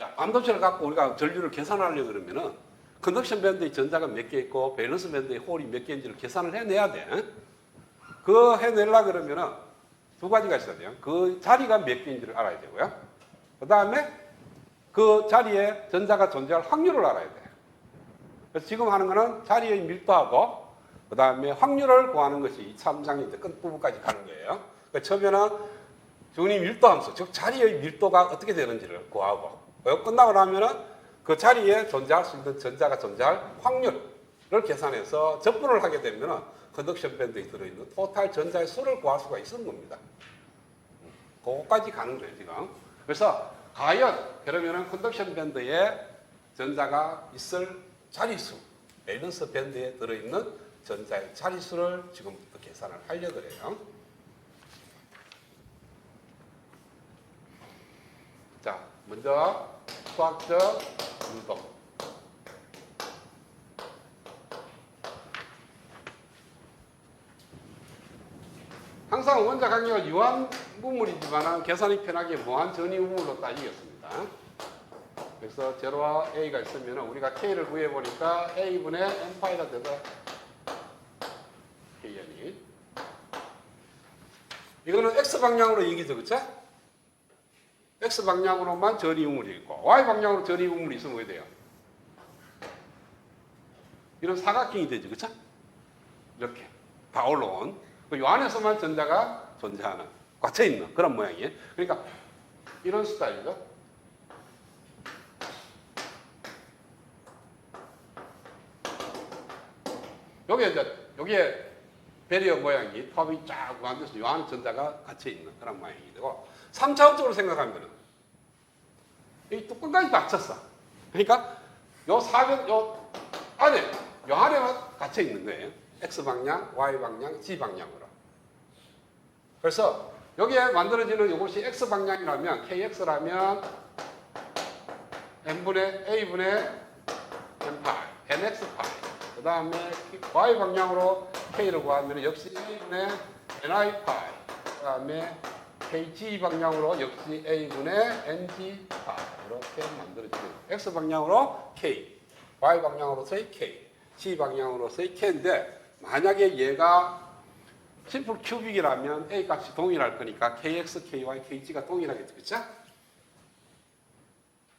자, 반도체를 갖고 우리가 전류를 계산하려고 그러면은 컨덕션 밴드의 전자가 몇 개 있고 밸런스 밴드의 홀이 몇 개인지를 계산을 해내야 돼. 그 해내려 그러면은 두 가지가 있어야 돼요. 그 자리가 몇 개인지를 알아야 되고요. 그 다음에 그 자리에 전자가 존재할 확률을 알아야 돼. 그래서 지금 하는 거는 자리의 밀도하고 그 다음에 확률을 구하는 것이 이 3장의 이제 끝부분까지 가는 거예요. 그러니까 처음에는 주니 밀도 함수, 즉 자리의 밀도가 어떻게 되는지를 구하고 끝나고 나면은 그 자리에 존재할 수 있는 전자가 존재할 확률을 계산해서 적분을 하게 되면은 컨덕션 밴드에 들어있는 토탈 전자의 수를 구할 수가 있는 겁니다. 그거까지 가는 거예요, 지금. 그래서 과연 그러면은 컨덕션 밴드에 전자가 있을 자리수, 밸런스 밴드에 들어있는 전자의 자리수를 지금부터 계산을 하려고 그래요. 자, 먼저 수학적 운동. 항상 원자 강력을 유한 무물이지만 계산이 편하게 무한 전위 우물로 따지겠습니다. 그래서 제로와 a가 있으면 우리가 k를 구해 보니까 a분의 n파이가 돼서 kn이 이거는 x 방향으로 얘기죠, 그렇죠? X 방향으로만 전위 우물이 있고 y 방향으로 전위 우물이 있으면 왜 돼요? 이런 사각형이 되죠, 그렇죠? 이렇게 다 올라온 그요 안에서만 전자가 존재하는 갇혀 있는 그런 모양이에요. 그러니까 이런 스타일이죠. 여기에 이제 여기에 배리어 모양이 톱이 쫙 만들어서 요 안에 전자가 갇혀 있는 그런 모양이 되고 3차원적으로 생각하면 은이 뚜껑까지 닫혔어. 그러니까 요 사변 요 안에 요 안에만 갇혀 있는 거예요. x 방향, y 방향, z 방향으로. 그래서 여기에 만들어지는 이것이 x 방향이라면 kx라면 n분의 a분의 n파이, nx파이. 그 다음에 y 방향으로 k를 구하면 역시 a분의 ni파이. 그 다음에 kg 방향으로 역시 a분의 ng파 이. 이렇게 만들어지는 x 방향으로 k, y 방향으로서의 k, z 방향으로서의 k인데 만약에 얘가 심플 큐빅이라면 A 값이 동일할 거니까 KX, KY, KG가 동일하겠죠.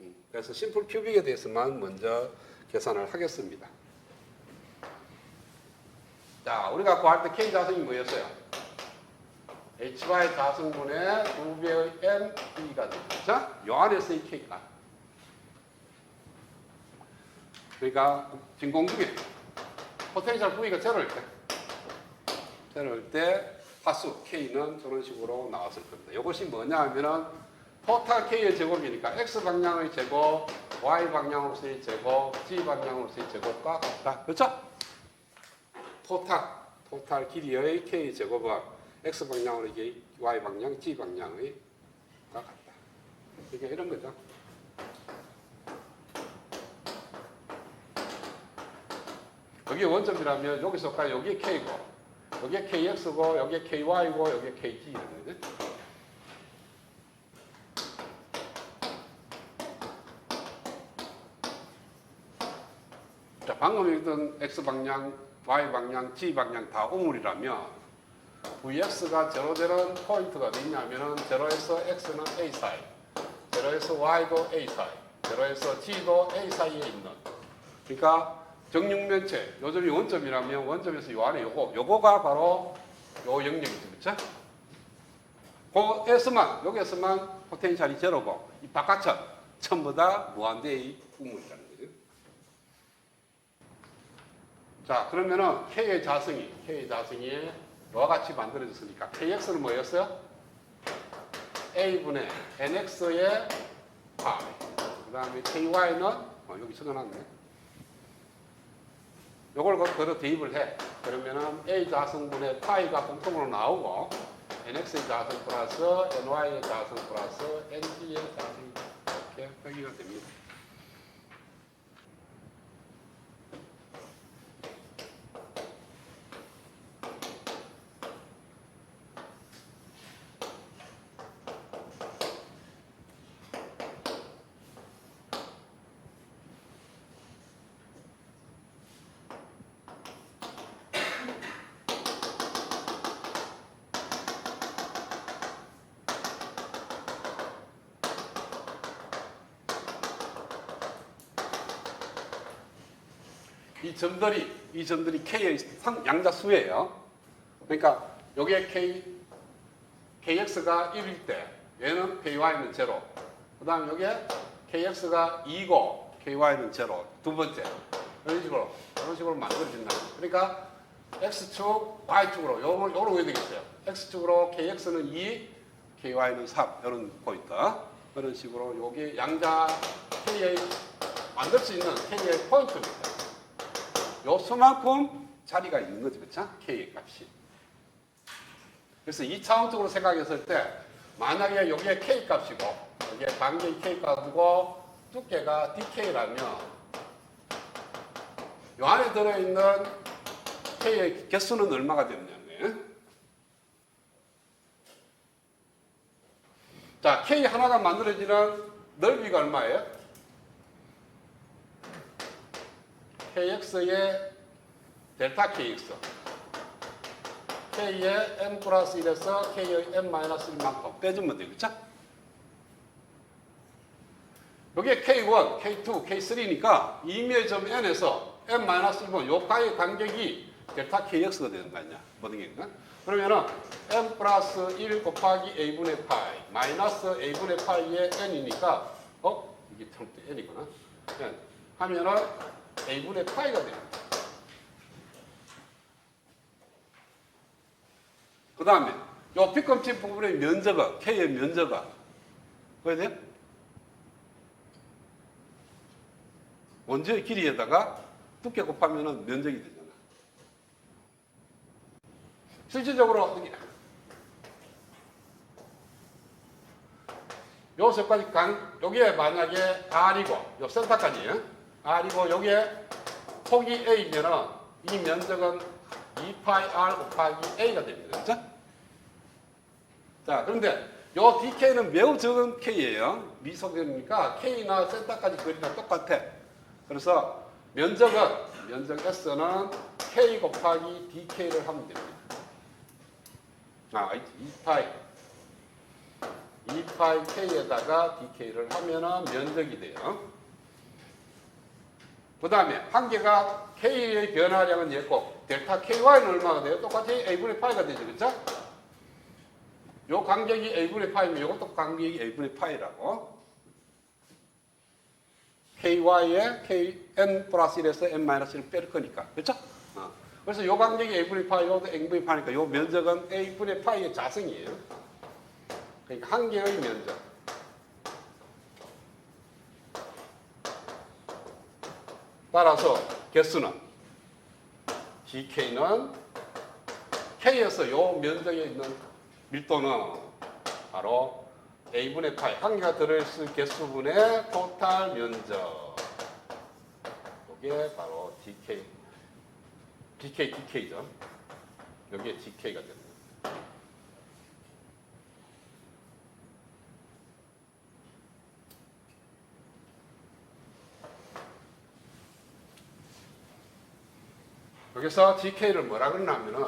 음, 그래서 심플 큐빅에 대해서만 먼저 계산을 하겠습니다. 자, 우리가 구할 때 K 자성이 뭐였어요? HY 자성분의 2배의 M, B가 되죠. 요 안에서의 K가. 그러니까 진공중에 포텐셜 V가 제로일 때 제로일 때 파수 K는 저런 식으로 나왔을 겁니다. 이것이 뭐냐 하면은 토탈 K의 제곱이니까 X 방향의 제곱, Y 방향으로서의 제곱, Z 방향으로서의 제곱과 같다. 그렇죠? 토탈, 토탈 길이의 K의 제곱은 X 방향으로 이게 Y 방향, Z 방향의 과 같다. 이게 이런 거죠. 여기 원점이라면 여기서까지 여기 K고 여기에 KX고 여기에 KY고 여기에 KG 이런 거죠. 자, 방금 읽던 X 방향, Y 방향, Z 방향 다 우물이라면 VX가 제로 되는 포인트가 어디냐면은 제로에서 X는 A 사이, 제로에서 Y도 A 사이, 제로에서 G도 A 사이에 있는. 그러니까 정육면체, 요점이 원점이라면 원점에서 요 안에 요거, 요거가 바로 요 영역이죠. 그쵸? 거에서만, 여기에서만 포텐셜이 제로고, 이 바깥은 전부 다 무한대의 우물이라는 거죠. 자, 그러면은 K의 자성이, K의 자성이 이와 같이 만들어졌으니까 KX는 뭐였어요? A분의 NX의 파. 그 다음에 KY는, 어, 여기 적어놨네. 요걸 걸어 대입을 해. 그러면은 A 자성분의 파이가 공통으로 나오고 NX의 자성 플러스 NY의 자성 플러스 NG의 자성이 이렇게 표기가 됩니다. 이 점들이 이 점들이 k의 상- 양자수예요. 그러니까 요게 k kx가 1일 때 얘는 ky는 제로. 그 다음 요게 kx가 2고 ky는 제로. 두 번째 이런 식으로 이런 식으로 만들어진다. 그러니까 x축, y축으로 요걸 요로 해야 되겠어요. x축으로 kx는 2, ky는 3 이런 포인트. 그런 식으로 요게 양자 k의 만들 수 있는 k의 포인트입니다. 요 수만큼 자리가 있는 거죠, 그렇죠? k의 값이. 그래서 2차원적으로 생각했을 때 만약에 여기에 k 값이고 여기에 반경이 k 값이고 두께가 dk라면 요 안에 들어있는 k의 개수는 얼마가 거예요. 자, k 하나가 만들어지는 넓이가 얼마예요? Kx의 델타 kx k의 m 플러스 1에서 k의 m 마이너스 1만큼 빼주면 되겠죠? 여기에 k1, k2, k3니까 이미의 점 n에서 m 마이너스 1번 요가의 간격이 델타 kx가 되는 거 아니야? 모든 게 있나? 그러면은 m 플러스 1 곱하기 a분의 파이 마이너스 a분의 파이의 n이니까 어? 이게 참 n이구나. n 하면은 a분의 파이가 됩니다. 그 다음에 요 빗검침 부분의 면적은 K의 면적은 뭐야 돼? 원주의 길이에다가 두께 곱하면 면적이 되잖아. 실질적으로 어떻게 요서까지 간 여기에 만약에 R이고 요 센터까지 R이고 여기에 폭이 A면은 이 면적은 2파이 R 곱하기 A가 됩니다. 그렇죠? 자, 그런데 요 DK는 매우 적은 K예요. 미소경이니까 K나 센터까지 그리랑 똑같아. 그래서 면적은 면적 S는 K 곱하기 DK를 하면 됩니다. 아, 2파이 2파이 K에다가 DK를 하면은 면적이 돼요. 그 다음에 한계가 K의 변화량은 얘고 델타 KY는 얼마가 돼요? 똑같이 A분의 파이가 되죠. 그렇죠? 요 간격이 A분의 파이면 요것도 간격이 A분의 파이라고. KY에 KN 플러스 1에서 N 마이너스 1을 뺄 거니까. 그렇죠? 어. 그래서 요 간격이 A분의 파이, 요것도 N분의 파이니까 요 면적은 A분의 파이의 자성이에요. 그러니까 한 개의 면적. 따라서 개수는 GK는 K에서 요 면적에 있는 밀도는 바로 A분의 파이, 한 개가 들어있을 개수분의 토탈 면적. 이게 바로 DK, DK, DK죠. 여기에 DK가 됩니다. 여기서 DK를 뭐라 그러냐면은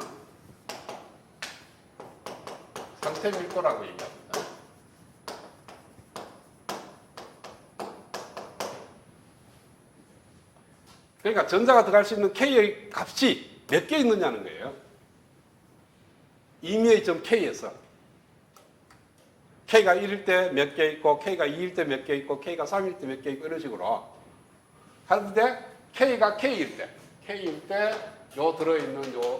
상태 밀도라고 얘기합니다. 그러니까 전자가 들어갈 수 있는 K의 값이 몇 개 있느냐는 거예요. 임의의 점 K에서 K가 1일 때 몇 개 있고 K가 2일 때 몇 개 있고 K가 3일 때 몇 개 있고 이런 식으로 하는데 K가 K일 때 K일 때 요 들어있는 요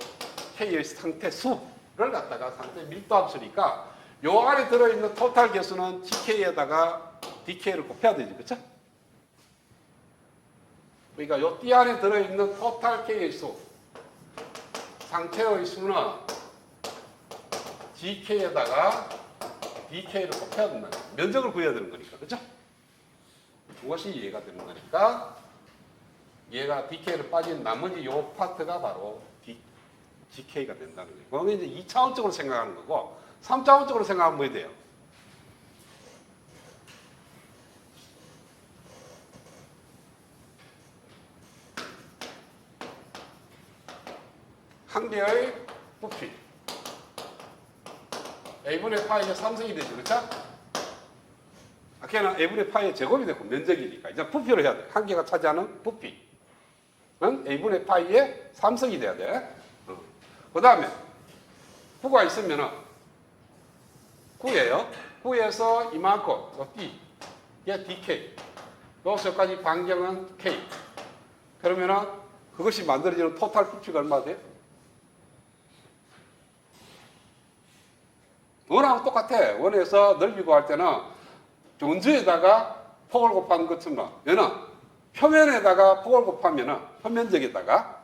K의 상태 수를 갖다가 상태 밀도 함수니까 요 안에 들어있는 토탈 개수는 GK에다가 DK를 곱해야 되죠. 그쵸? 그러니까 요 띠 안에 들어있는 토탈 K의 수 상태의 수는 GK에다가 DK를 곱해야 된다. 면적을 구해야 되는 거니까. 그죠? 그것이 이해가 되는 거니까 얘가 DK를 빠진 나머지 요 파트가 바로 D, GK가 된다는 거예요. 그건 이제 2차원적으로 생각하는 거고 3차원적으로 생각하면 뭐 돼요? 한 개의 부피 A분의 파이가 3승이 되죠. 그렇죠? 아까는 A분의 파이의 제곱이 되고 면적이니까 이제 부피로 해야 돼. 한 개가 차지하는 부피. 응? a분의 파이의 3성이 돼야 돼. 어. 그 다음에 9가 있으면은 9예요. 9에서 이만큼 요 d 얘 dk 여기서까지 반경은 k 그러면은 그것이 만들어지는 토탈 부피가 얼마 돼? 원하고 똑같아. 원에서 넓이 구할 때는 원주에다가 폭을 곱하는 것처럼 얘는 표면에다가 폭을 곱하면은 표면적에다가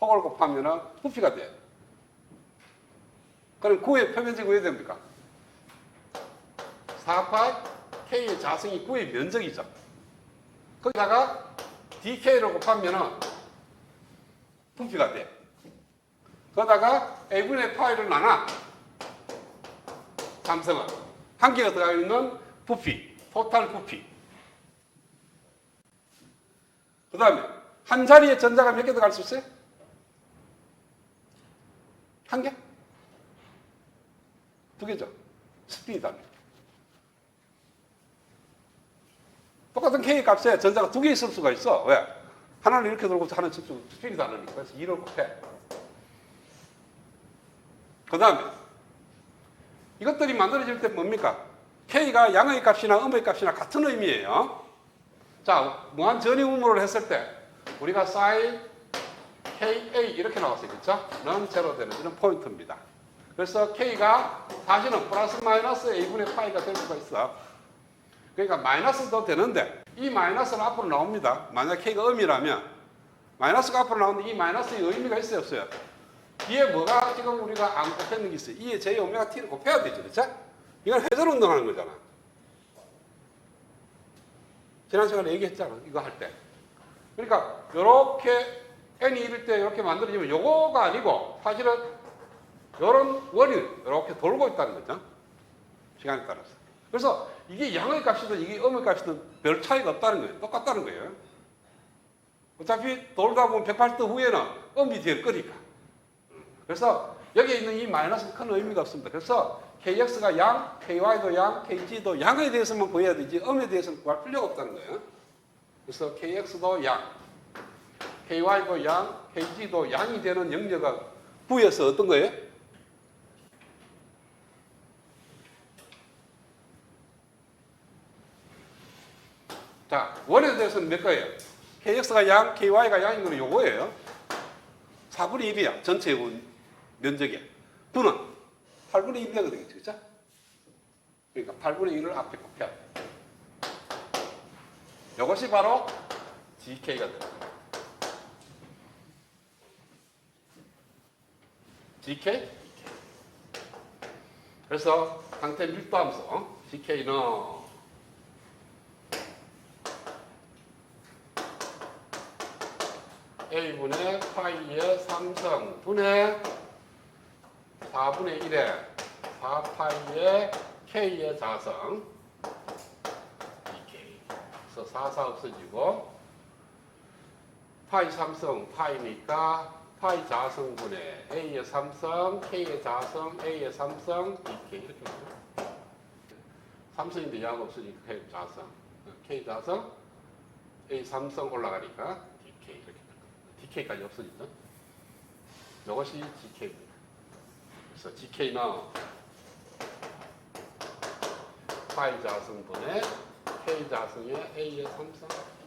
폭을 곱하면은 부피가 돼. 그럼 9의 표면적이 왜 됩니까? 4파 K의 자성이 9의 면적이죠. 거기다가 DK를 곱하면은 부피가 돼. 그러다가 A분의 파이를 나눠. 삼성은 한 개가 들어가 있는 부피, 토탈 부피. 그 다음에 한 자리에 전자가 몇 개 들어갈 수 있어요? 한 개? 두 개죠. 스피드다. 똑같은 K 값에 전자가 두 개 있을 수가 있어. 왜? 하나는 이렇게 돌고 하나는 저쪽 스피드 다르니까. 그래서 2를 곱해. 그 다음에 이것들이 만들어질 때 뭡니까? K가 양의 값이나 음의 값이나 같은 의미예요. 자, 무한 전이음으로 했을 때 우리가 사인 KA 이렇게 나왔어요. 그렇죠? 는 제로 되는 포인트입니다. 그래서 K가 사실은 플러스 마이너스 A분의 파이가 될 수가 있어. 그러니까 마이너스도 되는데 이 마이너스는 앞으로 나옵니다. 만약 K가 음이라면 마이너스가 앞으로 나오는데 이 마이너스의 의미가 있어요 없어요? 뒤에 뭐가 지금 우리가 안 곱했는 게 있어요. 이에 J 오메가 T를 곱해야 되죠. 그렇죠? 이건 회전 운동하는 거잖아. 지난 시간에 얘기했잖아. 이거 할 때. 그러니까 이렇게 n이 이럴 때 이렇게 만들어지면 요거가 아니고 사실은 이런 원이 이렇게 돌고 있다는 거죠. 시간에 따라서. 그래서 이게 양의 값이든 이게 음의 값이든 별 차이가 없다는 거예요. 똑같다는 거예요. 어차피 돌다 보면 180도 후에는 음이 뒤에 끄니까. 그래서 여기에 있는 이 마이너스는 큰 의미가 없습니다. 그래서 KX가 양, KY도 양, KG도 양에 대해서만 구해야 되지 음에 대해서는 구할 필요가 없다는 거예요. 그래서 KX도 양, KY도 양, KG도 양이 되는 영역을 구해서 어떤 거예요? 자, 원에 대해서는 몇 거예요? KX가 양, KY가 양인 거는 요거예요. 4분의 1이야. 전체 면적이. 9는 8분의 1 되거든요. 그죠? 그러니까 8분의 1을 앞에 곱해야 돼. 이것이 바로 GK가 됩니다. GK? 그래서 상태 밀도 함수 GK는 A분의 파이의 3성 분의 4분의 1의 4파이의 K의 자성 그래서 4, 4 없어지고 파이 3성 파이니까 파이 자성분의 A의 3성 K의 자성 A의 3성 DK 이렇게 나와요. 3성인데 양 없으니까 K 자성 K 자성 A 3성 올라가니까 DK 이렇게. DK까지 없어지죠. 이것이 GK입니다. 그래서 GK는 파이 자성분의 K 자성의 A의 3성